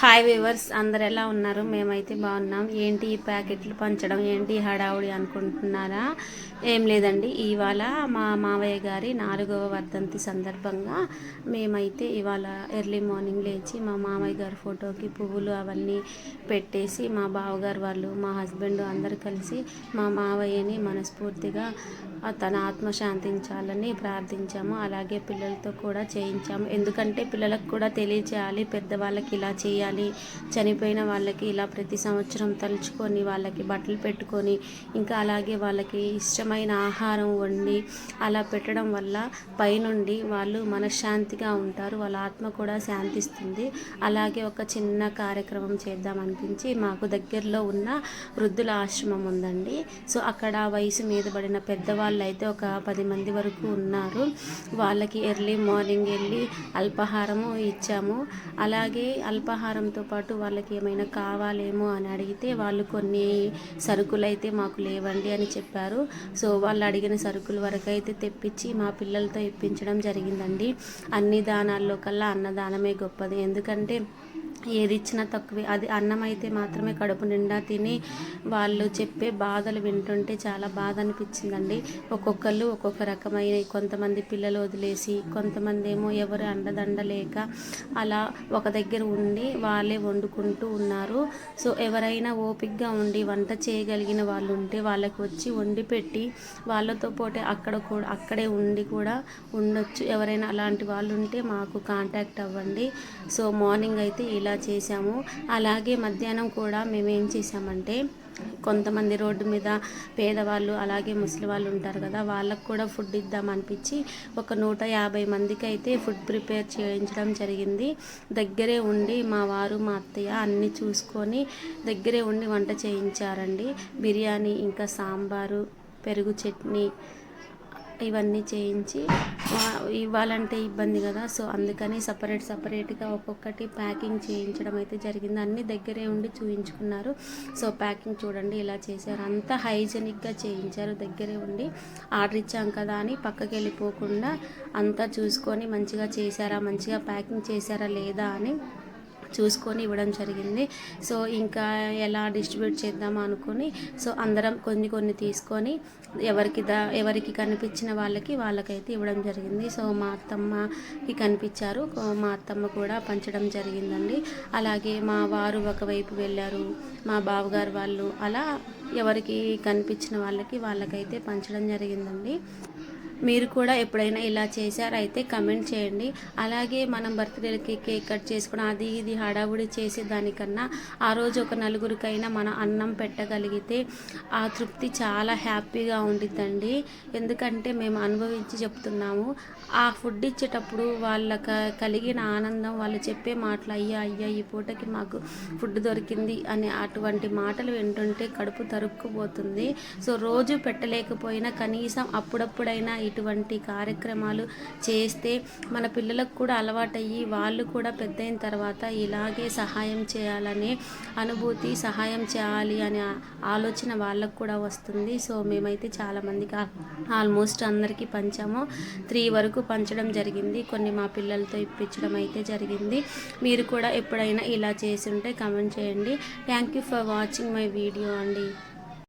Hi viewers అందరు ఎలా ఉన్నారు? మేమైతే బాగున్నాం. ఏంటి ఈ ప్యాకెట్లు పంచడం? ఏంటి హడావుడి అనుకుంటున్నారా? ఏం లేదండి. ఇవాళ మా మావయ్య గారి నాలుగవ వర్ధంతి సందర్భంగా మేమైతే ఇవాళ ఎర్లీ మార్నింగ్ లేచి మా మావయ్య గారి ఫోటోకి పువ్వులు అవన్నీ పెట్టేసి మా బావగారు వాళ్ళు మా హస్బెండ్ అందరు కలిసి మా మావయ్యని మనస్ఫూర్తిగా తన ఆత్మశాంతించాలని ప్రార్థించాము. అలాగే పిల్లలతో కూడా చేయించాము. ఎందుకంటే పిల్లలకు కూడా తెలియచేయాలి పెద్దవాళ్ళకి ఇలా చేయాలి చనిపోయిన వాళ్ళకి ఇలా ప్రతి సంవత్సరం తలుచుకొని వాళ్ళకి బట్టలు పెట్టుకొని ఇంకా అలాగే వాళ్ళకి ఇష్టమైన ఆహారం వండి అలా పెట్టడం వల్ల పైనుండి వాళ్ళు మనశ్శాంతిగా ఉంటారు. వాళ్ళ ఆత్మ కూడా శాంతిస్తుంది. అలాగే ఒక చిన్న కార్యక్రమం చేద్దాం అనిపించి మాకు దగ్గరలో ఉన్న వృద్ధుల ఆశ్రమం ఉందండి. సో అక్కడ వయసు మీద పడిన పెద్దవాళ్ళు అయితే ఒక పది మంది వరకు ఉన్నారు. వాళ్ళకి ఎర్లీ మార్నింగ్ వెళ్ళి అల్పాహారము ఇచ్చాము. అలాగే ఆహారంతో పాటు వాళ్ళకి ఏమైనా కావాలేమో అని అడిగితే వాళ్ళు కొన్ని సరుకులు అయితే మాకు లేవండి అని చెప్పారు. సో వాళ్ళు అడిగిన సరుకుల వరకు అయితే తెప్పించి మా పిల్లలతో ఇప్పించడం జరిగిందండి. అన్ని దానాల్లో కల్లా అన్నదానమే గొప్పది. ఎందుకంటే ఏది ఇచ్చినా తక్కువే. అది అన్నం అయితే మాత్రమే కడుపు నిండా తిని వాళ్ళు చెప్పే బాధలు వింటుంటే చాలా బాధ అనిపించిందండి ఒక్కొక్కళ్ళు ఒక్కొక్క రకమైన కొంతమంది పిల్లలు వదిలేసి కొంతమంది ఏమో ఎవరు అండదండ లేక అలా ఒక దగ్గర ఉండి వాళ్ళే వండుకుంటూ ఉన్నారు. సో ఎవరైనా ఓపిక్గా ఉండి వంట చేయగలిగిన వాళ్ళు ఉంటే వాళ్ళకి వచ్చి వండి పెట్టి వాళ్ళతో పోతే అక్కడ కూడా అక్కడే ఉండి కూడా ఉండొచ్చు. ఎవరైనా అలాంటి వాళ్ళు ఉంటే మాకు కాంటాక్ట్ అవ్వండి. సో మార్నింగ్ అయితే ఇలా చేసాము అలాగే మధ్యాహ్నం కూడా మేము ఏం చేసామంటే కొంతమంది రోడ్డు మీద పేదవాళ్ళు అలాగే ముసలి వాళ్ళు ఉంటారు కదా వాళ్ళకు కూడా ఫుడ్ ఇద్దాం అనిపించి ఒక నూట యాభై మందికి అయితే ఫుడ్ ప్రిపేర్ చేయించడం జరిగింది. దగ్గరే ఉండి మా వారు మా అత్తయ్య అన్నీ చూసుకొని దగ్గరే ఉండి వంట చేయించారండి. బిర్యానీ ఇంకా సాంబారు పెరుగు చట్నీ ఇవన్నీ చేయించి ఇవ్వాలంటే ఇబ్బంది కదా. సో అందుకని సపరేట్ సపరేట్గా ఒక్కొక్కటి ప్యాకింగ్ చేయించడం అయితే జరిగింది. అన్ని దగ్గరే ఉండి చూయించుకున్నారు. సో ప్యాకింగ్ చూడండి ఇలా చేశారు. అంతా హైజెనిక్గా చేయించారు. దగ్గరే ఉండి ఆర్డర్ ఇచ్చాం కదా అని పక్కకి వెళ్ళిపోకుండా అంతా చూసుకొని మంచిగా చేశారా? మంచిగా ప్యాకింగ్ చేశారా లేదా అని చూసుకొని ఇవ్వడం జరిగింది. సో ఇంకా ఎలా డిస్ట్రిబ్యూట్ చేద్దాం అనుకుని సో అందరం కొన్ని కొన్ని తీసుకొని ఎవరికి దా ఎవరికి కనిపించిన వాళ్ళకి వాళ్ళకైతే ఇవ్వడం జరిగింది. సో మా అత్తమ్మకి కనిపించారు. మా అత్తమ్మ కూడా పంచడం జరిగిందండి. అలాగే మా వారు ఒకవైపు వెళ్ళారు. మా బావగారు వాళ్ళు అలా ఎవరికి కనిపించిన వాళ్ళకి వాళ్ళకైతే పంచడం జరిగిందండి. మీరు కూడా ఎప్పుడైనా ఇలా చేశారైతే కమెంట్ చేయండి. అలాగే మనం బర్త్డేలకి కేక్ కట్ చేసుకోవడం అది ఇది హడావుడి చేసే దానికన్నా ఆ రోజు ఒక నలుగురికైనా మన అన్నం పెట్టగలిగితే ఆ తృప్తి చాలా హ్యాపీగా ఉండిద్దండి. ఎందుకంటే మేము అనుభవించి చెప్తున్నాము ఆ ఫుడ్ ఇచ్చేటప్పుడు వాళ్ళ కలిగిన ఆనందం వాళ్ళు చెప్పే మాటలు అయ్యా అయ్యా ఈ పూటకి మాకు ఫుడ్ దొరికింది అనే అటువంటి మాటలు వింటుంటే కడుపు తరుక్కుపోతుంది. సో రోజు పెట్టలేకపోయినా కనీసం అప్పుడప్పుడైనా ఇటువంటి కార్యక్రమాలు చేస్తే మన పిల్లలకు కూడా అలవాటయ్యి వాళ్ళు కూడా పెద్ద అయిన తర్వాత ఇలాగే సహాయం చేయాలనే అనుభూతి సహాయం చేయాలి అనే ఆలోచన వాళ్ళకు కూడా వస్తుంది. సో మేమైతే చాలామందికి ఆల్మోస్ట్ అందరికీ పంచాము. త్రీ వరకు పంచడం జరిగింది. కొన్ని మా పిల్లలతో ఇప్పించడం అయితే జరిగింది. మీరు కూడా ఎప్పుడైనా ఇలా చేసి ఉంటే కమెంట్ చేయండి. Thank you for watching my video అండి.